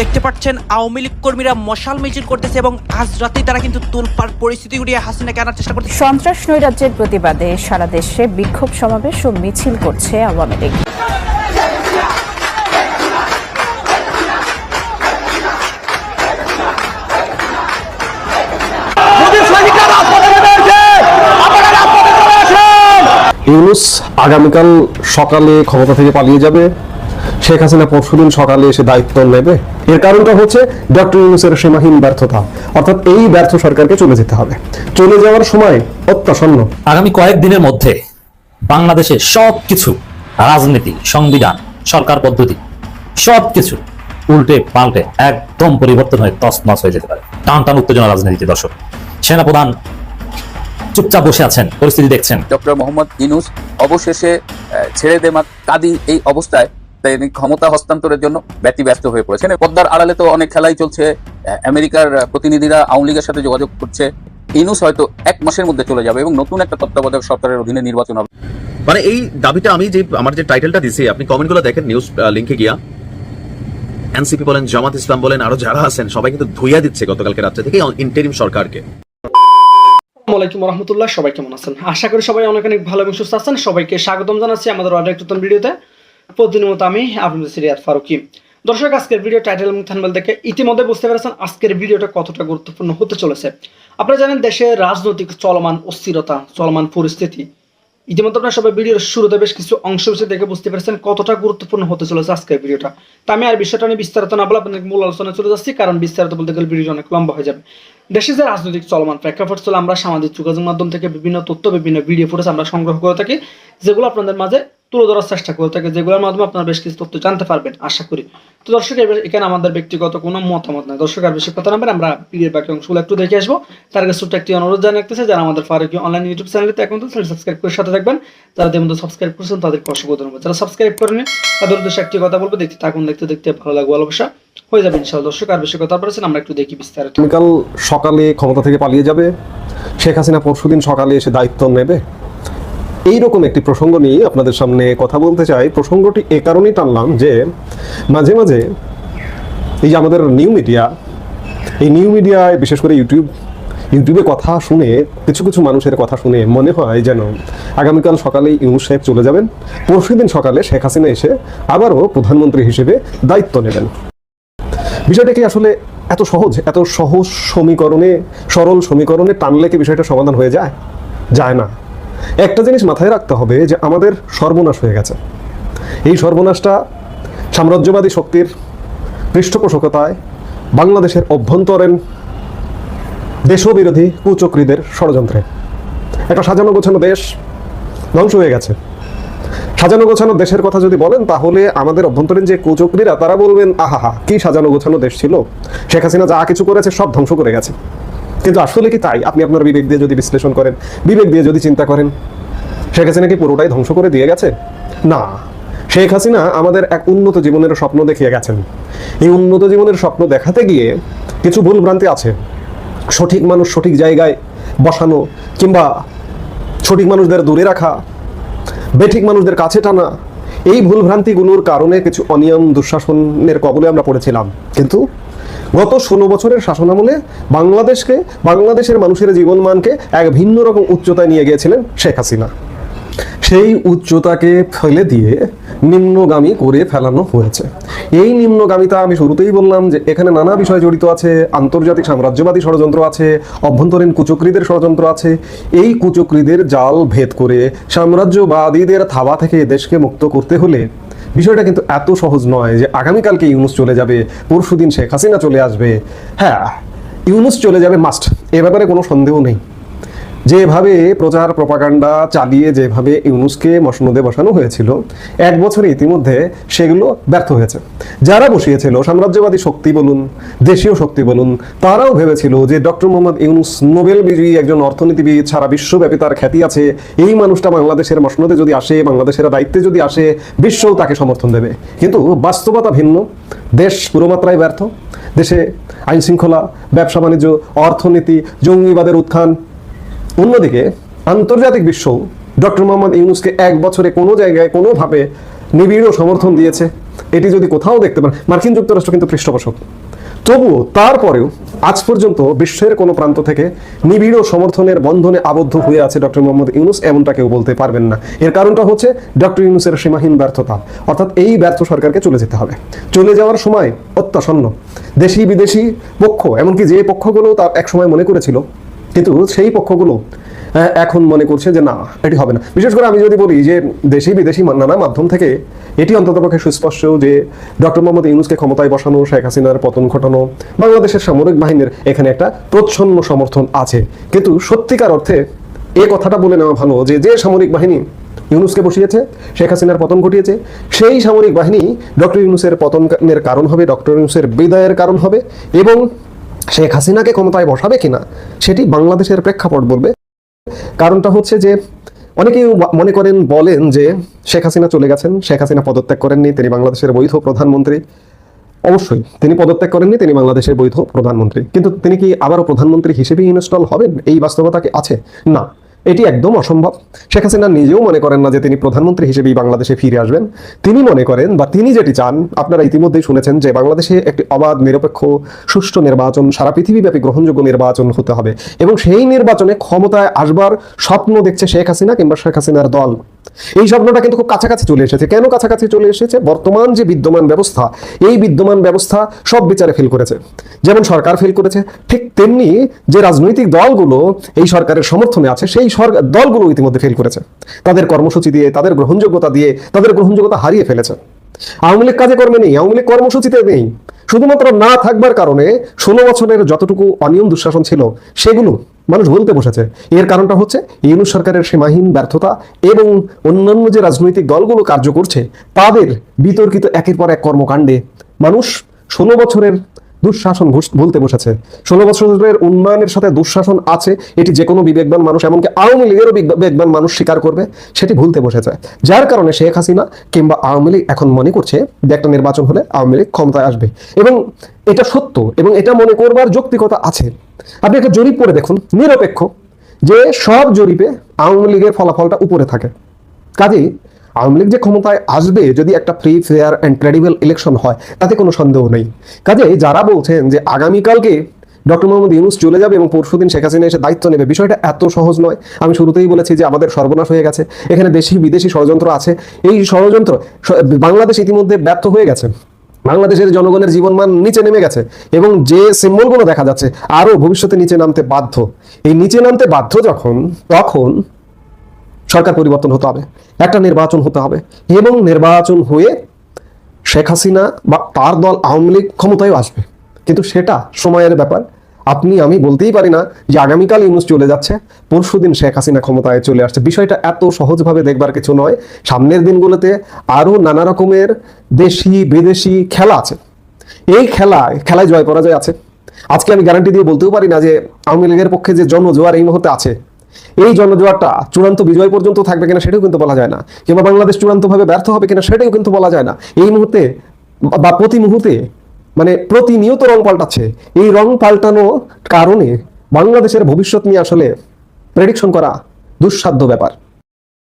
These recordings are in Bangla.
দেখতে পাচ্ছেন আওয়ামী লীগ কর্মীরা মশাল মিছিল করতেছে এবং আজ রাতেই তারা কিন্তু তুলপার পরিস্থিতি উড়িয়ে হাসিনাকে আনার চেষ্টা করছে সন্ত্রাস নৈরাজ্যের প্রতিবাদে সারা দেশে বিক্ষোভ সমাবেশ ও মিছিল করছে আওয়ামী লীগ। ইউনুস আগামীকাল সকালে ক্ষমতা থেকে পালিয়ে যাবে। শেখ হাসিনা পরশুদিন সকালে এসে দায়িত্ব নেবে। এর কারণটা হচ্ছে ডক্টর ইউনুসের সীমাহীন ব্যর্থতা। অর্থাৎ এই ব্যর্থ সরকারকে চলে যেতে হবে। চলে যাওয়ার সময় অত্যাসন্ন আগামী কয়েকদিনের মধ্যে বাংলাদেশে সব কিছু রাজনীতি সংবিধান সরকার পদ্ধতি সব কিছু উল্টে পাল্টে একদম পরিবর্তন হয়ে তছনছ হয়ে যেতে পারে। টান টান উত্তেজনা রাজনীতিতে দর্শক। সেনাপ্রধান চুপচাপ বসে আছেন পরিস্থিতি দেখছেন। ডক্টর মোহাম্মদ ইনুস অবশেষে ছেড়ে দে মা কাদি এই অবস্থায় তিনি ক্ষমতা হস্তান্তরের জন্য ব্যতিব্যস্ত হয়ে পড়েছেন। পদ্মার আড়ালে তো অনেক খেলাই চলছে। আমেরিকার প্রতিনিধিরা আওয়ামী লীগের সাথে যোগাযোগ করছে। ইনুস হয়তো এক মাসের মধ্যে চলে যাবে এবং নতুন একটা তত্ত্বাবধায়ক সরকারের অধীনে নির্বাচন হবে। মানে এই দাবিটা আমি যে আমার যে টাইটেলটা দিছি আপনি কমেন্টগুলো দেখেন নিউজ লিঙ্কে গিয়া। এনসিপি বলেন জামাত ইসলাম বলেন আরও যারা আছেন সবাই কিন্তু ধুইয়া দিচ্ছে গতকালকে রাত্রে থেকে ইন্টারিম সরকারকে। আসসালামু আলাইকুম রহমতুল্লাহ সবাই কেমন আছেন? আশা করি সবাই অনেক অনেক ভালো এবং সুস্থ আছেন। সবাইকে স্বাগতম জানাচ্ছি আমাদের অনেক নতুন ভিডিওতে। প্রতিদিনের মতো আমি আপনাদের সিরিয়াত ফারুকি। দর্শক, আজকের ভিডিও টাইটেল এবং থানবেল দেখে ইতিমধ্যে বুঝতে পেরেছেন আজকের ভিডিওটা কতটা গুরুত্বপূর্ণ হতে চলেছে। আপনারা জানেন দেশে রাজনৈতিক চলমান অস্থিরতা, চলমান পরিস্থিতি। ইতিমধ্যে আপনারা সবাই ভিডিওর শুরুতে বেশ কিছু অংশ দেখে বুঝতে পেরেছেন কতটা গুরুত্বপূর্ণ হতে চলেছে আজকের ভিডিওটা। তা আমি আর বিষয়টা নিয়ে বিস্তারিত না বলে আপনাদের মূল আলোচনায় চলে যাচ্ছি, কারণ বিস্তারিত বলতে গেলে ভিডিও অনেক লম্বা হয়ে যাবে। দেশে যে রাজনৈতিক চলমান প্রেক্ষাপট চলে, আমরা সামাজিক যোগাযোগ মাধ্যম থেকে বিভিন্ন তথ্য, বিভিন্ন ভিডিও ফুটেজ আমরা সংগ্রহ করে থাকি, যেগুলো আপনাদের মাঝে তুলে ধরার চেষ্টা করে থাকি, যেগুলোর মাধ্যমে আপনারা বেশ কিছু তথ্য জানতে পারবেন, আশা করি। তো দর্শক এখানে আমাদের ব্যক্তিগত কোনো মতামত নাই। দর্শক, আর বেশি কথা না বলে আমরা ভিডিওর বাকি অংশগুলো একটু দেখে আসব। তার কাছে ছোট্ট একটি অনুরোধ জানাতেছে যারা আমাদের ফারুকি অনলাইন ইউটিউব চ্যানেলতে এখন তো সাবস্ক্রাইব করে সাথে থাকবেন। যারা দেবেন সাবস্ক্রাইব করছেন, তাদেরকে অসংখ্য ধন্যবাদ। যারা সাবস্ক্রাইব করেনি তাদের উদ্দেশ্যে একটি কথা বলব, দেখতে থাকুন, দেখতে দেখতে ভালো লাগবে ভালোবাসা হয়ে যাবে ইনশাআল্লাহ। দর্শক, আর বেশি কথা বলেছেন আমরা একটু দেখি বিস্তারিত। কাল সকালে ক্ষমতা থেকে পালিয়ে যাবে। শেখ হাসিনা পরশুদিন সকালে এসে দায়িত্ব নেবে। এইরকম একটি প্রসঙ্গ নিয়ে আপনাদের সামনে কথা বলতে চাই। প্রসঙ্গটি এ কারণেই টানলাম যে মাঝে মাঝে এই যে আমাদের নিউ মিডিয়া, এই নিউ মিডিয়ায়, বিশেষ করে ইউটিউব, ইউটিউবে কথা শুনে, কিছু কিছু মানুষের কথা শুনে মনে হয় যেন আগামীকাল সকালেই ইউনুস সাহেব চলে যাবেন। পরশুদিন সকালে শেখ হাসিনা এসে আবারও প্রধানমন্ত্রী হিসেবে দায়িত্ব নেবেন। বিষয়টা কি আসলে এত সহজ? এত সহজ সমীকরণে, সরল সমীকরণে টানলে কি বিষয়টা সমাধান হয়ে যায়? যায় না। একটা জিনিস মাথায় রাখতে হবে যে আমাদের সর্বনাশ হয়ে গেছে। এই সর্বনাশটা সাম্রাজ্যবাদী শক্তির পৃষ্ঠপোষকতায় বাংলাদেশের অভ্যন্তরীণ দেশবিরোধী কুচক্রীদের ষড়যন্ত্রে। একটা সাজানো গোছানো দেশ ধ্বংস হয়ে গেছে। সাজানো গোছানো দেশের কথা যদি বলেন, তাহলে আমাদের অভ্যন্তরীণ যে কুচক্রীরা, তারা বলবেন, আহাহা, কি সাজানো গোছানো দেশ ছিল? শেখ হাসিনা যা কিছু করেছে সব ধ্বংস করে গেছে। কিন্তু আসলে কি তাই? আপনি আপনার বিবেক দিয়ে যদি বিশ্লেষণ করেন, বিবেক দিয়ে যদি চিন্তা করেন, শেখ হাসিনা কি পুরোটাই ধ্বংস করে দিয়ে গেছে? না। শেখ হাসিনা আমাদের এক উন্নত জীবনের স্বপ্ন দেখিয়ে গেছেন। এই উন্নত জীবনের স্বপ্ন দেখাতে গিয়ে কিছু ভুল ভ্রান্তি আছে। সঠিক মানুষ সঠিক জায়গায় বসানো কিংবা সঠিক মানুষদের দূরে রাখা, বেঠিক মানুষদের কাছে টানা, এই ভুল ভ্রান্তিগুলোর কারণে কিছু অনিয়ম, দুঃশাসনের কবলে আমরা পড়েছিলাম। কিন্তু গত ষোলো বছরের শাসনামলে বাংলাদেশকে, বাংলাদেশের মানুষের জীবনমানকে এক ভিন্ন রকম উচ্চতায় নিয়ে গিয়েছিলেন শেখ হাসিনা। সেই উচ্চতাকে ফেলে দিয়ে নিম্নগামী করে ফেলানো হয়েছে। এই নিম্নগামিতা আমি শুরুতেই বললাম যে এখানে নানা বিষয় জড়িত আছে, আন্তর্জাতিক সাম্রাজ্যবাদী ষড়যন্ত্র আছে, অভ্যন্তরীণ কুচক্রীদের ষড়যন্ত্র আছে। এই কুচক্রীদের জাল ভেদ করে সাম্রাজ্যবাদীদের থাবা থেকে দেশকে মুক্ত করতে হলে বিষয়টা কিন্তু এত সহজ নয় যে আগামীকালকে ইউনুস চলে যাবে, পরশুদিন শেখ হাসিনা চলে আসবে। হ্যাঁ ইউনুস চলে যাবে মাস্ট এ ব্যাপারে কোনো সন্দেহ নেই। যেভাবে প্রচার প্রপাগান্ডা চালিয়ে যেভাবে ইউনুসকে মসনদে বসানো হয়েছিল, এক বছরে ইতিমধ্যে সেগুলো ব্যর্থ হয়েছে। যারা বসিয়েছিল, সাম্রাজ্যবাদী শক্তি বলুন, দেশীয় শক্তি বলুন, তারাও ভেবেছিল যে ডক্টর মোহাম্মদ ইউনুস নোবেল বিজয়ী একজন অর্থনীতিবিদ সারা বিশ্বব্যাপী তার খ্যাতি আছে। এই মানুষটা বাংলাদেশের মসনদে যদি আসে, বাংলাদেশের দায়িত্বে যদি আসে, বিশ্বও তাকে সমর্থন দেবে। কিন্তু বাস্তবতা ভিন্ন। দেশ পুরোমাত্রায় ব্যর্থ। দেশে আইন শৃঙ্খলা ব্যবসা বাণিজ্য অর্থনীতি, জঙ্গিবাদের উত্থান অন্যদিকে আন্তর্জাতিক বিশ্ব ডক্টর মোহাম্মদ ইউনুসকে এক বছরে কোনো জায়গায় কোনোভাবে নিবিড় সমর্থন দিয়েছে। এটি যদি কোথাও দেখতে পান, মার্কিন যুক্তরাষ্ট্র কিন্তু পৃষ্ঠপোষক। তবুও তারপরেও আজ পর্যন্ত বিশ্বের কোনো প্রান্ত থেকে নিবিড় সমর্থনের বন্ধনে আবদ্ধ হয়ে আছে ডক্টর মোহাম্মদ ইউনুস এমনটা কেউ বলতে পারবেন না। এর কারণটা হচ্ছে ডক্টর ইউনুসের সীমাহীন ব্যর্থতা। অর্থাৎ এই ব্যর্থ সরকারকে চলে যেতে হবে। চলে যাওয়ার সময় অত্যাসন্ন দেশি বিদেশি পক্ষ, এমনকি যে পক্ষগুলো তার এক সময় মনে করেছিল কিন্তু সেই পক্ষগুলো এখন মনে করছে যে না, এটি হবে না। বিশেষ করে আমি যদি বলি যে দেশি বিদেশি নানা মাধ্যম থেকে এটি অন্ততপক্ষে সুস্পষ্ট যে ডক্টর মোহাম্মদ ইউনুসকে ক্ষমতায় বসানো, শেখ হাসিনার পতন ঘটানো, বাংলাদেশের সামরিক বাহিনীর এখানে একটা প্রচ্ছন্ন সমর্থন আছে। কিন্তু সত্যিকার অর্থে এ কথাটা বলে নেওয়া ভালো যে যে সামরিক বাহিনী ইউনুসকে বসিয়েছে, শেখ হাসিনার পতন ঘটিয়েছে, সেই সামরিক বাহিনী ডক্টর ইউনুসের পতনের কারণ হবে, ডক্টর ইউনুসের বিদায়ের কারণ হবে এবং শেখ হাসিনাকে ক্ষমতায় বসাবে কিনা, সেটি বাংলাদেশের প্রেক্ষাপট বলবে। কারণটা হচ্ছে যে, অনেকেই মনে করেন, বলেন যে শেখ হাসিনা চলে গেছেন, শেখ হাসিনা পদত্যাগ করেননি, তিনি বাংলাদেশের বৈধ প্রধানমন্ত্রী। অবশ্যই, তিনি পদত্যাগ করেননি, তিনি বাংলাদেশের বৈধ প্রধানমন্ত্রী। কিন্তু তিনি কি আবারও প্রধানমন্ত্রী হিসেবে ইনস্টল হবেন? এই বাস্তবতা কি আছে? না। এটি একদম অসম্ভব। শেখ হাসিনা নিজেও মনে করেন না যে তিনি প্রধানমন্ত্রী হিসেবেই বাংলাদেশে ফিরে আসবেন। তিনি মনে করেন বা তিনি যেটি চান, আপনারা ইতিমধ্যেই শুনেছেন যে বাংলাদেশে একটি অবাধ, নিরপেক্ষ, সুষ্ঠু নির্বাচন, সারা পৃথিবীব্যাপী গ্রহণযোগ্য নির্বাচন হতে হবে। এবং সেই নির্বাচনে ক্ষমতায় আসবার স্বপ্ন দেখছে শেখ হাসিনা কিংবা শেখ হাসিনার দল। এই স্বপ্নটা কিন্তু খুব কাছাকাছি চলে এসেছে। কেন কাছাকাছি চলে এসেছে? বর্তমান যে বিদ্যমান ব্যবস্থা, এই বিদ্যমান ব্যবস্থা সব বিচারে ফেল করেছে। যেমন সরকার ফেল করেছে, ঠিক তেমনি যে রাজনৈতিক দলগুলো এই সরকারের সমর্থনে আছে, সেই দলগুলো ইতিমধ্যে ফেল করেছে। তাদের কর্মসূচি দিয়ে, তাদের গ্রহণযোগ্যতা দিয়ে, তাদের গ্রহণযোগ্যতা হারিয়ে ফেলেছে। আওয়ামী লীগ কাজে কর্মে নেই, আওয়ামী লীগ কর্মসূচিতে নেই। শুধুমাত্র না থাকবার কারণে ষোলো বছরের যতটুকু অনিয়ম দুঃশাসন ছিল, সেগুলো মানুষ বলতে বসেছে। এর কারণটা হচ্ছে ইউনুস সরকারের সীমাহীন ব্যর্থতা এবং অন্যান্য যে রাজনৈতিক দলগুলো কার্য করছে, তাদের বিতর্কিত একের পর এক কর্মকাণ্ডে মানুষ ষোলো বছরের দুঃশাসন ভুলতে বসেছে। ষোলো বছরের উন্নয়নের সাথে দুঃশাসন আছে, এটি যে কোনো বিবেকবান মানুষ এমনকি আওয়ামী লীগেরও বিবেকবান মানুষ স্বীকার করবে, সেটি ভুলতে বসেছে। যার কারণে শেখ হাসিনা কিংবা আওয়ামী লীগ এখন মনে করছে যে একটা নির্বাচন হলে আওয়ামী লীগ ক্ষমতায় আসবে। এবং এটা সত্য এবং এটা মনে করবার যৌক্তিকতা আছে। আপনি একটা জরিপ করে দেখুন, নিরপেক্ষ, যে সব জরিপে আওয়ামী লীগের ফলাফলটা উপরে থাকে। কাজেই আওয়ামী লীগ যে ক্ষমতায় আসবে যদি একটা free fair and credible election হয়, তাতে কোনো সন্দেহ নেই। কাজে যারা বলছেন যে আগামীকালকে ডক্টর মোহাম্মদ ইউনুস চলে যাবে এবং পরশুদিন শেখ হাসিনা এসে দায়িত্ব নেবে, বিষয়টা এত সহজ নয়। আমি শুরুতেই বলেছি যে আমাদের সর্বনাশ হয়ে গেছে। এখানে দেশি, বিদেশি ষড়যন্ত্র আছে। এই ষড়যন্ত্র বাংলাদেশ ইতিমধ্যে ব্যর্থ হয়ে গেছে। বাংলাদেশের জনগণের জীবনমান নিচে নেমে গেছে এবং যে সিম্বলগুলো দেখা যাচ্ছে আরও ভবিষ্যতে নিচে নামতে বাধ্য। এই নিচে নামতে বাধ্য যখন, তখন সরকার পরিবর্তন হতে হবে, একটা নির্বাচন হতে হবে। এবং নির্বাচন হয়ে শেখ হাসিনা বা তার দল আওয়ামী লীগ ক্ষমতায় আসবে। কিন্তু সেটা সময়ের ব্যাপার। আপনি, আমি বলতেই পারি না যে আগামীকাল ইউনুস চলে যাচ্ছে পরশুদিন শেখ হাসিনা ক্ষমতায় চলে আসছে। বিষয়টা এত সহজভাবে দেখবার কিছু নয়। সামনের দিনগুলোতে আরও নানা রকমের দেশি, বিদেশি খেলা আছে। এই খেলায় খেলায় জয় পরাজয় আছে। আজকে আমি গ্যারান্টি দিয়ে বলতেও পারি না যে আওয়ামী লীগের পক্ষে যে জনজোয়ার এই মুহূর্তে আছে এই জনজোয়ারটা চূড়ান্ত বিজয় পর্যন্ত থাকবে কিনা সেটাও কিন্তু বলা যায় না। কিংবা বাংলাদেশ চূড়ান্তভাবে ব্যর্থ হবে কিনা সেটাও কিন্তু বলা যায় না। এই মুহূর্তে বা- প্রতি মুহূর্তে মানে প্রতিনিয়ত রং পাল্টাচ্ছে। এই রং পাল্টানো কারণে বাংলাদেশের ভবিষ্যৎ নিয়ে আসলে প্রেডিকশন করা দুঃসাধ্য ব্যাপার।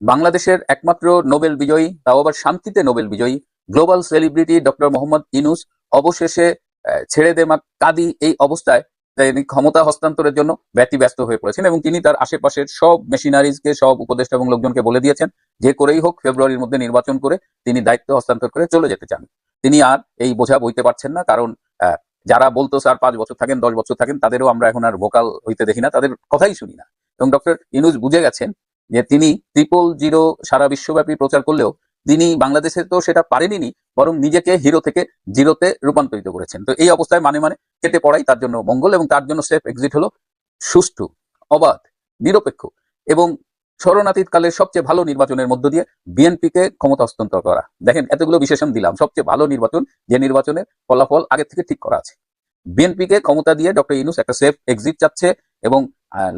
বাংলাদেশের একমাত্র নোবেল বিজয়ী, তাও আবার শান্তিতে নোবেল বিজয়ী, global celebrity doctor Mohammad Yunus অবশেষে ছেড়ে দে মা কাদি এই অবস্থায় তিনি ক্ষমতা হস্তান্তরের জন্য ব্যতিব্যস্ত হয়ে পড়েছেন এবং তিনি তার আশেপাশের সব মেশিনারিজকে, সব উপদেষ্টা এবং লোকজনকে বলে দিয়েছেন যে করেই হোক, ফেব্রুয়ারির মধ্যে নির্বাচন করে তিনি দায়িত্ব হস্তান্তর করে চলে যেতে চান। তিনি আর এই বোঝা বইতে পারছেন না, কারণ যারা বলতো, স্যার, পাঁচ বছর থাকেন, দশ বছর থাকেন, তাদেরও আমরা এখন আর ভোকাল হইতে দেখি না, তাদের কথাই শুনি না। এবং ডক্টর ইনুজ বুঝে গেছেন যে তিনি ট্রিপল জিরো সারা বিশ্বব্যাপী প্রচার করলেও তিনি বাংলাদেশে তো সেটা পারেনি বরং নিজেকে হিরো থেকে জিরোতে রূপান্তরিত করেছেন। তো এই অবস্থায় মানে মানে কেটে পড়াই তার জন্য মঙ্গল এবং তার জন্য সেফ এক্সিট হলো সুষ্ঠু, অবাধ, নিরপেক্ষ এবং শরণাতীত কালের সবচেয়ে ভালো নির্বাচনের মধ্য দিয়ে বিএনপিকে ক্ষমতা হস্তান্তর করা। দেখেন, এতগুলো বিশেষণ দিলাম। সবচেয়ে ভালো নির্বাচন যে নির্বাচনের ফলাফল আগে থেকে ঠিক করা আছে। বিএনপিকে ক্ষমতা দিয়ে ডক্টর ইনুস একটা সেফ এক্সিট চাচ্ছে। এবং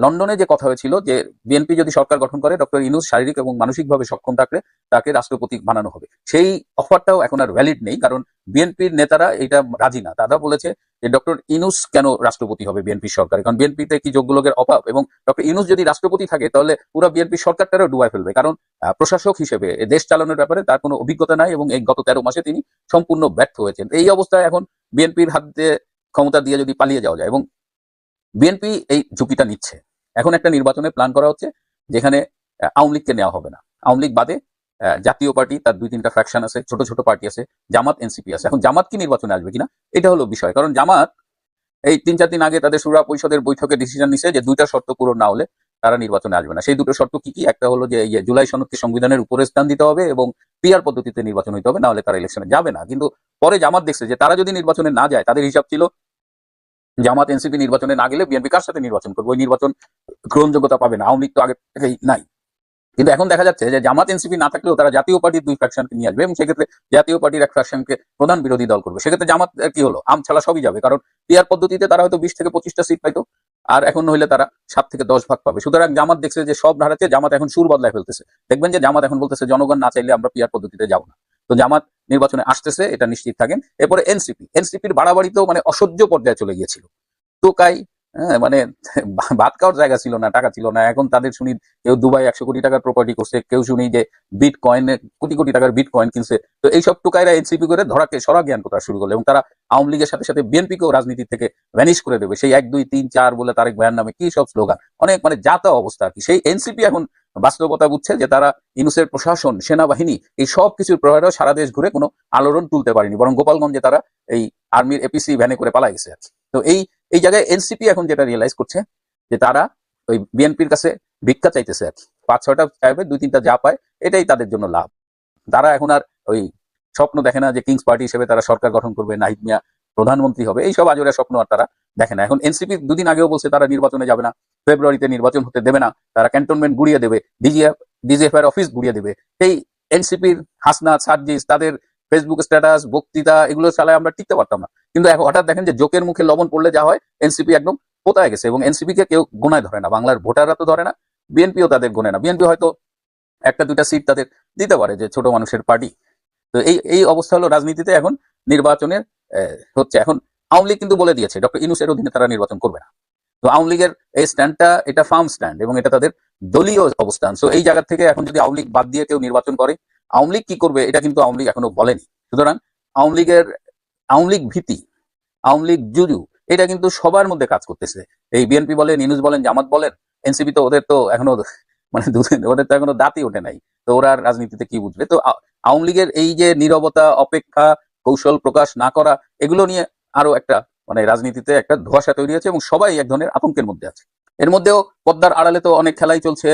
লন্ডনে যে কথা হয়েছিল যে বিএনপি যদি সরকার গঠন করে, ডক্টর ইনুস শারীরিক এবং মানসিকভাবে সক্ষম থাকলে তাকে রাষ্ট্রপতি বানানো হবে। সেই অফারটাও এখন আর ভ্যালিড নেই, কারণ বিএনপির নেতারা এটা রাজি না। তারা বলেছে যে, ডক্টর ইনুস কেন রাষ্ট্রপতি হবে বিএনপি সরকার? কারণ বিএনপিতে কি যোগ্য লোকের অভাব এবং ডক্টর ইনুস যদি রাষ্ট্রপতি থাকে, তাহলে পুরো বিএনপি সরকারটারও ডুবাই ফেলবে। কারণ প্রশাসক হিসেবে দেশ চালানোর ব্যাপারে তার কোনো অভিজ্ঞতা নাই এবং এই গত তেরো মাসে তিনি সম্পূর্ণ ব্যর্থ হয়েছেন। এই অবস্থায় এখন বিএনপির হাতে ক্ষমতা দিয়ে যদি পালিয়ে যাওয়া যায় এবং বিএনপি এই ঝুঁকিটা নিচ্ছে। এখন একটা নির্বাচনে প্ল্যান করা হচ্ছে যেখানে আওয়ামী লীগকে নেওয়া হবে না। আওয়ামী লীগ বাদে জাতীয় পার্টি, তার দুই তিনটা ফ্র্যাকশন আছে, ছোট ছোট পার্টি আছে, জামাত, এনসিপি আছে। এখন জামাত কি নির্বাচনে আসবে কিনা, এটা হলো বিষয়। কারণ জামাত এই তিন চার দিন আগে তাদের সুরা পরিষদের বৈঠকে ডিসিশন নিছে যে দুইটা শর্ত পূরণ না হলে তারা নির্বাচনে আসবে না। সেই দুটো শর্ত কি কি? একটা হলো যে জুলাই সনদকে সংবিধানের উপরে স্থান দিতে হবে এবং পিআর পদ্ধতিতে নির্বাচন হইতে হবে, না হলে তারা ইলেকশনে যাবে না। কিন্তু পরে জামাত দেখছে যে তারা যদি নির্বাচনে না যায়, তাদের হিসাব ছিল জামাত, এনসিপি নির্বাচনে না গেলে বিএনপি কার সাথে নির্বাচন করবে? ওই নির্বাচন গ্রহণযোগ্যতা পাবে না। আওয়ামী তো আগে থেকেই নাই। কিন্তু এখন দেখা যাচ্ছে যে জামাত, এনসিপি না থাকলেও তারা জাতীয় পার্টির দুই ফ্র্যাকশনকে নিয়ে আসবে এবং সেক্ষেত্রে জাতীয় পার্টির এক ফ্র্যাকশনকে প্রধান বিরোধী দল করবে। সেক্ষেত্রে জামাত কি হলো? আম ছাড়া সবই যাবে। কারণ পিয়ার পদ্ধতিতে তারা হয়তো বিশ থেকে পঁচিশটা সিট পাইতো। আর এখন হইলে তারা সাত থেকে দশ ভাগ পাবে। সুতরাং জামাত দেখছে যে সব হারাচ্ছে জামাত এখন সুর বদলায় ফেলতেছে। দেখবেন যে জামাত এখন বলতেছে, জনগণ না চাইলে আমরা পিয়ার পদ্ধতিতে যাব না। তো জামাত নির্বাচনে আসতেছে, এটা নিশ্চিত থাকেন। এরপরে এনসিপি, এনসিপির বাড়াবাড়িতেও মানে অসহ্য পর্যায়ে চলে গিয়েছিল। টোকাই হ্যাঁ মানে ভাত খাওয়ার জায়গা ছিল না, টাকা ছিল না। এখন তাদের শুনি কেউ দুবাই একশো কোটি টাকার প্রপার্টি করছে, কেউ শুনি যে বিট কয়েনে কোটি কোটি টাকার বিট কয়েন কিনছে। তো এইসব টুকাইরা এনসিপি করে ধরাকে সরা জ্ঞান করা শুরু করল এবং তারা আওয়ামী লীগের সাথে সাথে বিএনপিকেও রাজনীতি থেকে ভ্যানিশ করে দেবে। সেই এক, দুই, তিন, চার বলে তারেক ভাইয়ের নামে কি সব স্লোগান অনেক মানে যাতা অবস্থা আর কি। সেই এনসিপি এখন বাস্তবতা বুঝছে যে তারা ইনুসের প্রশাসন, সেনাবাহিনী, এই সব কিছুর প্রভাবেও সারা দেশ ঘুরে কোনো আলোড়ন তুলতে পারেনি। বরং গোপালগঞ্জে তারা এই আর্মির এপিসি ভ্যানে করে পালাই গেছে। তো এই এই জায়গায় এনসিপি এখন যেটা রিয়েলাইজ করছে যে তারা ওই বিএনপির কাছে ভিক্ষা চাইতেছে আর কি। পাঁচ, ছয়টা চাইবে, দুই, তিনটা যা পায়, এটাই তাদের জন্য লাভ। তারা এখন আর ওই স্বপ্ন দেখে না যে কিংস পার্টি হিসেবে তারা সরকার গঠন করবে, নাহিদ মিয়া প্রধানমন্ত্রী হবে, এইসব আজোরা স্বপ্ন আর তারা দেখে না। এখন এনসিপি দুদিন আগেও বলছে তারা নির্বাচনে যাবে না, ফেব্রুয়ারিতে নির্বাচন হতে দেবে না, তারা ক্যান্টনমেন্ট গুড়িয়ে দেবে ডিজিএফ ডিজিএফ এর অফিস গুড়িয়ে দেবে। এই এনসিপির হাসনাত সার্জিস, তাদের ফেসবুক স্ট্যাটাস বক্তৃতা, এগুলো চালায় আমরা টিকতে পারতাম না। কিন্তু হঠাৎ দেখেন যে জোকের মুখে লবণ পড়লে যা হয় এনসিপি একদম পোতায় গেছে? এবং এনসিপি কে কেউ গোনায় ধরে না। বাংলার ভোটাররা তো ধরে না বিএনপিও তাদের গোনে না। বিএনপি হয়তো একটা, দুইটা সিট তাদের দিতে পারে যে ছোট মানুষের পার্টি তো এই এই অবস্থা হলো রাজনীতিতে এখন, নির্বাচনের হচ্ছে। এখন আওয়ামী লীগ কিন্তু বলে দিয়েছে, ডক্টর ইনুসের অধীনে তারা নির্বাচন করবে না। তো আওয়ামী লীগের এই স্ট্যান্ডটা, এটা ফার্ম স্ট্যান্ড এবং এটা তাদের দলীয় অবস্থান। সো এই জায়গা থেকে এখন যদি আওয়ামী লীগ বাদ দিয়ে কেউ নির্বাচন করে, আওয়ামী লীগ কি করবে এটা কিন্তু আওয়ামী লীগ এখনও বলেনি। সুতরাং আওয়ামী লীগের, আওয়ামী লীগ ভীতি, আওয়ামী লীগ জুজু, এটা কিন্তু সবার মধ্যে কাজ করতেছে। এই বিএনপি বলেন, ইনুস বলেন, জামাত বলেন, এনসিপি তো ওদের তো এখনও মানে ওদের তো এখনও দাঁতই ওঠে নাই। তো ওরা রাজনীতিতে কি বুঝবে? তো আওয়ামী লীগের এই যে নীরবতা, অপেক্ষা, কৌশল প্রকাশ না করা, এগুলো নিয়ে আরও একটা মানে রাজনীতিতে একটা ধোঁয়াশা তৈরি হয়েছে এবং সবাই এক ধরনের আতঙ্কের মধ্যে আছে। এর মধ্যেও পদ্মার আড়ালে তো অনেক খেলাই চলছে।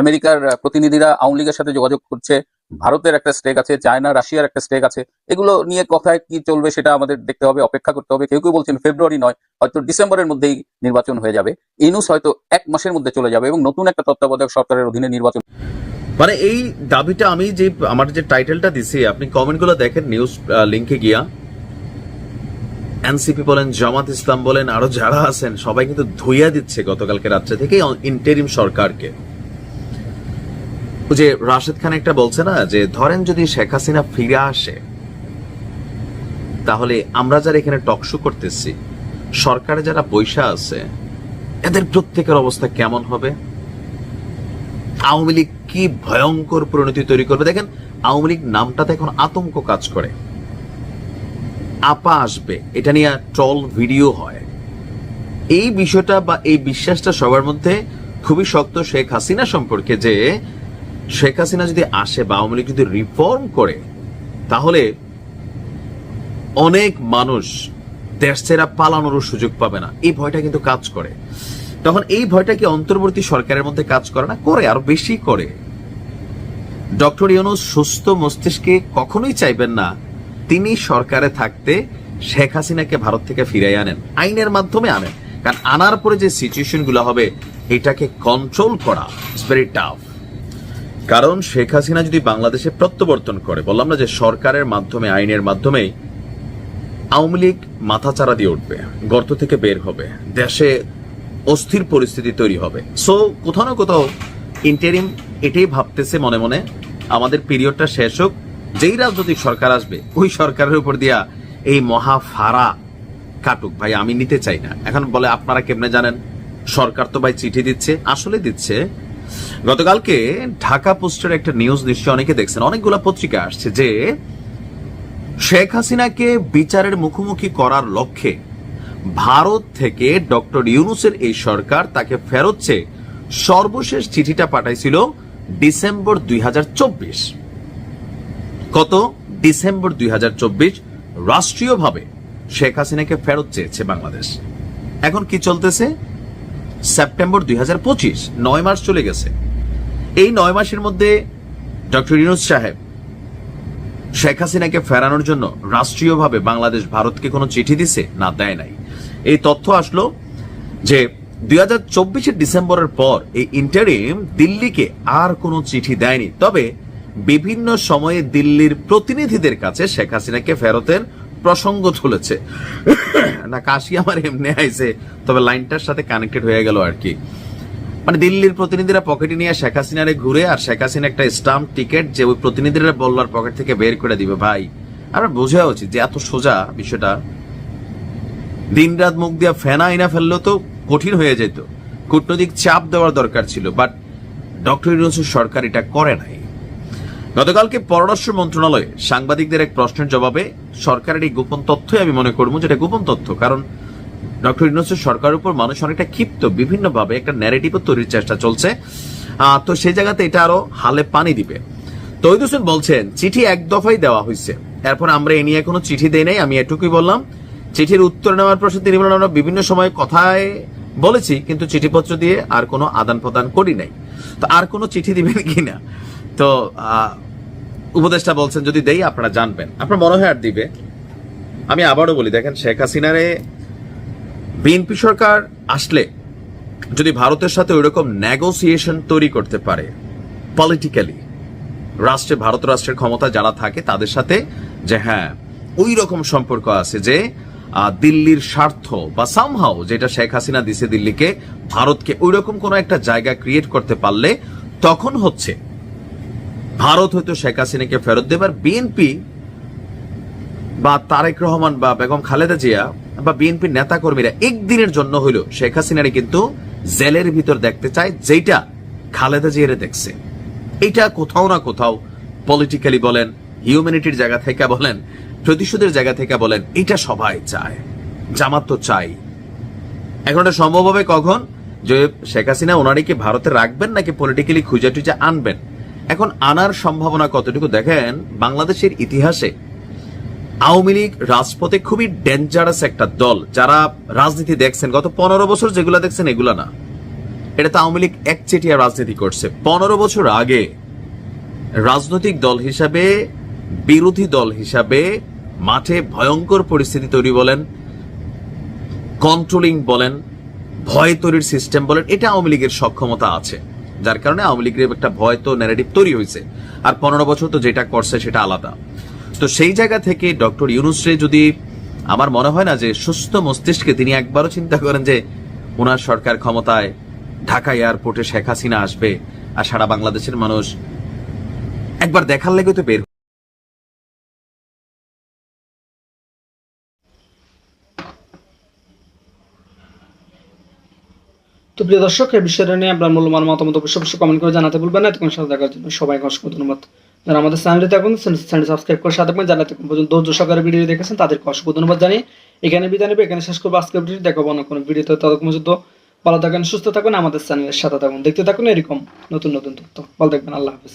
আমেরিকার প্রতিনিধিরা আওয়ামী লীগের সাথে যোগাযোগ করছে। ভারতের একটা স্টেক আছে, চায়না, রাশিয়ার একটা স্টেক আছে। এগুলো নিয়ে কথায় কি চলবে সেটা আমাদের দেখতে হবে, অপেক্ষা করতে হবে। কেউ কেউ বলছেন ফেব্রুয়ারি নয়, হয়তো ডিসেম্বরের মধ্যেই নির্বাচন হয়ে যাবে। ইনুস হয়তো এক মাসের মধ্যে চলে যাবে এবং নতুন একটা তত্ত্বাবধায়ক সরকারের অধীনে নির্বাচন মানে এই দাবিটা আমি যে, আমার যে টাইটেলটা দিছি, আপনি কমেন্টগুলো দেখেন নিউজ লিংকে গিয়া। এনসিপি বলেন, জামাত ইসলাম বলেন, আরও যারা আছেন, সবাই কিন্তু ধুইয়া দিচ্ছে গতকালকে রাত্রে থেকে ইন্টারিম সরকারকে। যে রাশেদ খান একটা বলছে না, যে ধরেন যদি শেখ হাসিনা ফিরে আসে, তাহলে আমরা যারা এখানে টকশো করতেছি, সরকারে যারা পয়সা আছে, এদের প্রত্যেকের অবস্থা কেমন হবে? আওয়ামী লীগ কি ভয়ঙ্কর পরিণতি তৈরি করবে? দেখেন, আওয়ামী লীগ নামটাতে এখন আতঙ্ক কাজ করে। আপা আসবে, এটা নিয়ে ট্রল ভিডিও হয়। এই বিষয়টা বা এই বিশ্বাসটা সবার মধ্যে খুবই শক্ত শেখ হাসিনা সম্পর্কে যে, শেখ হাসিনা যদি আসে বা আওয়ামী লীগ যদি রিফর্ম করে, তাহলে অনেক মানুষ দেশ ছেড়া পালানোরও সুযোগ পাবে না। এই ভয়টা কিন্তু কাজ করে। তখন এই ভয়টা কি অন্তর্বর্তী সরকারের মধ্যে কাজ করে না? করে, আরও বেশি করে। ডক্টর ইউনুস সুস্থ মস্তিষ্কে কখনোই চাইবেন না তিনি সরকারে থাকতে শেখ হাসিনাকে ভারত থেকে ফিরাই আনেন, আইনের মাধ্যমে আনেন। কারণ আনার পরে যে সিচুয়েশনগুলো হবে, এটাকে কন্ট্রোল করা ইটস ভেরি টাফ কারণ শেখ হাসিনা যদি বাংলাদেশে প্রত্যাবর্তন করে, বললাম না যে সরকারের মাধ্যমে, আইনের মাধ্যমে, আওয়ামী লীগ মাথাচাড়া দিয়ে উঠবে, গর্ত থেকে বের হবে, দেশে অস্থির পরিস্থিতি তৈরি হবে। সো কোথাও না কোথাও ইন্টারিম এটাই ভাবতেছে মনে মনে, আমাদের পিরিয়ডটা শেষ হোক যেই রাজনৈতিক সরকার আসবে, ওই সরকারের উপর দিয়া এই মহা ফারা কাটুক। ভাই, আমি নিতে চাই না। এখন বলে, আপনারা কেমনে জানেন? সরকার তো ভাই চিঠি দিচ্ছে, আসলে দিচ্ছে। গতকালকে ঢাকা পোস্টের একটা নিউজ নিশ্চয় অনেকে দেখছেন, অনেকগুলো পত্রিকা আসছে যে শেখ হাসিনাকে বিচারের মুখোমুখি করার লক্ষ্যে ভারত থেকে ডক্টর ইউনুসের এই সরকার তাকে ফেরত সর্বশেষ চিঠিটা পাঠাইছিল ডিসেম্বর দুই হাজার চব্বিশ। কত ডিসেম্বর দুই হাজার চব্বিশ রাষ্ট্রীয়ভাবে শেখ হাসিনাকে ফেরত চেয়েছে বাংলাদেশ। এখন কি চলতেছে? সেপ্টেম্বর দুই হাজার পঁচিশ, নয় মাস চলে গেছে। এই নয় মাসের মধ্যে ডক্টর ইউনুস সাহেব শেখ হাসিনাকে ফেরানোর জন্য রাষ্ট্রীয়ভাবে বাংলাদেশ ভারতকে কোনো চিঠি দিছে? না, দেয় নাই। এই তথ্য আসলো যে দুই হাজার ডিসেম্বরের পর এই ইন্টারিম দিল্লিকে আর কোনো চিঠি দেয়নি। তবে বিভিন্ন সময়ে দিল্লির প্রতিনিধিদের কাছে শেখ হাসিনাকে ফেরতের প্রসঙ্গ তুলেছে। না, কাশি আমার এমনি আইছে, তবে লাইনটার সাথে কানেক্টেড হয়ে গেল আর কি। মানে দিল্লির প্রতিনিধিরা পকেটে নিয়ে শেখ হাসিনারে ঘুরে আর শেখ হাসিনা একটা স্টাম্প টিকিট যে ওই প্রতিনিধিরা বললার পকেট থেকে বের করে দিবে, ভাই। আমরা বোঝা উচিত যে এত সোজা বিষয়টা। দিন রাত মুখ দিয়া ফেনা আইনা ফেললেও তো কঠিন হয়ে যেত। কূটনৈতিক চাপ দেওয়ার দরকার ছিল বাট ডক্টর ইউনুসের সরকার এটা করে নাই। গতকালকে পররাষ্ট্র মন্ত্রণালয়ে সাংবাদিকদের এক প্রশ্নের জবাবে সরকারের এই গোপন তথ্যই আমি মনে করব যেটা গোপন তথ্য, কারণ ডক্টর ইউনুসের সরকারের উপর মানুষ অনেকটা ক্ষিপ্ত, বিভিন্নভাবে একটা ন্যারেটিভও তৈরির চেষ্টা চলছে। তো সেই জায়গাতে এটা আরও হালে পানি দিবে। তৈদ হোসেন বলছেন, চিঠি এক দফাই দেওয়া হয়েছে এরপর আমরা এ নিয়ে কোনো চিঠি দেই নাই, আমি এটুকুই বললাম। চিঠির উত্তর নেওয়ার প্রশ্নে তিনি বলেন, আমরা বিভিন্ন সময় কথায় বলেছি, কিন্তু চিঠিপত্র দিয়ে আর কোনো আদান প্রদান করি নাই। তো আর কোনো চিঠি দিবেন কিনা? তো উপদেষ্টা বলছেন, যদি দেই, আপনারা জানবেন। আপনার মনে হয় আর দিবে? আমি আবারও বলি, দেখেন, শেখ হাসিনারে বিএনপি সরকার আসলে যদি ভারতের সাথে ওইরকম নেগোসিয়েশন তৈরি করতে পারে পলিটিক্যালি রাষ্ট্রে, ভারত রাষ্ট্রের ক্ষমতা যারা থাকে, তাদের সাথে যে হ্যাঁ ওই রকম সম্পর্ক আছে যে দিল্লির স্বার্থ বা সামহাও যেটা শেখ হাসিনা দিছে দিল্লিকে, ভারতকে ওই রকম কোনো একটা জায়গা ক্রিয়েট করতে পারলে, তখন হচ্ছে ভারত হয়তো শেখ হাসিনাকে ফেরত দেবার বিএনপি বা তারেক রহমান বা বেগম খালেদা জিয়া বা বিএনপির নেতা কর্মীরা একদিনের জন্য হইল শেখ হাসিনারে কিন্তু জেলের ভিতর দেখতে চায় যেটা খালেদা জিয়ারে দেখছে। এটা কোথাও না কোথাও পলিটিক্যালি বলেন হিউম্যানিটির জায়গা থেকে বলেন, প্রতিশোধের জায়গা থেকে বলেন এটা সবাই চায়, জামাত তো চাই। এখন এটা সম্ভব হবে কখন? যে শেখ হাসিনা ওনারে কি ভারতে রাখবেন নাকি পলিটিক্যালি খুঁজে টুজে আনবেন? এখন আনার সম্ভাবনা কতটুকু দেখেন? বাংলাদেশের ইতিহাসে আওয়ামী লীগ রাজপথে খুবই ডেঞ্জারাস একটা দল। যারা রাজনীতি দেখছেন, গত পনেরো বছর যেগুলা দেখছেন এগুলা না। এটা তো আওয়ামী লীগ একচেটিয়া রাজনীতি করছে। পনেরো বছর আগে রাজনৈতিক দল হিসাবে, বিরোধী দল হিসাবে মাঠে ভয়ঙ্কর পরিস্থিতি তৈরি বলেন কন্ট্রোলিং বলেন, ভয় তৈরির সিস্টেম বলেন, এটা আওয়ামী লীগের সক্ষমতা আছে। যার কারণে আওয়ামী লীগের একটা ভয় তো ন্যারেটিভ তৈরি হয়েছে। আর পনেরো বছর তো যেটা করছে সেটা আলাদা। তো সেই জায়গা থেকে ডক্টর ইউনুসরে যদি আমার মনে হয় না যে সুস্থ মস্তিষ্কে তিনি একবারও চিন্তা করেন যে ওনার সরকার ক্ষমতায় ঢাকা এয়ারপোর্টে শেখ হাসিনা আসবে আর সারা বাংলাদেশের মানুষ একবার দেখার লেগে তো বের তো প্রিয় দর্শক, এই বিষয়টা নিয়ে আপনার মূল্যবান মতামত অবশ্যই অবশ্যই কমেন্ট করে জানাতে ভুলবেন না। এতক্ষণ সাথে দেখার জন্য সবাইকে অসংখ্য ধন্যবাদ। যারা আমাদের চ্যানেলটি থাকুন চ্যানেল সাবস্ক্রাইব করে সাথে থাকবেন। যারা এতক্ষণ পর্যন্ত ধৈর্য সহকারে ভিডিও দেখেছেন, তাদেরকে অসংখ্য ধন্যবাদ জানিয়ে এখানে বিদায় নেবে। এখানে শেষ করব আজকের ভিডিও দেখাবো না কোনো ভিডিওতে ততক্ষণ পর্যন্ত ভালো থাকেন সুস্থ থাকুন আমাদের চ্যানেলের সাথে থাকুন। দেখতে থাকুন, এরকম নতুন নতুন তথ্য। ভালো থাকবেন, আল্লাহ হাফিজ।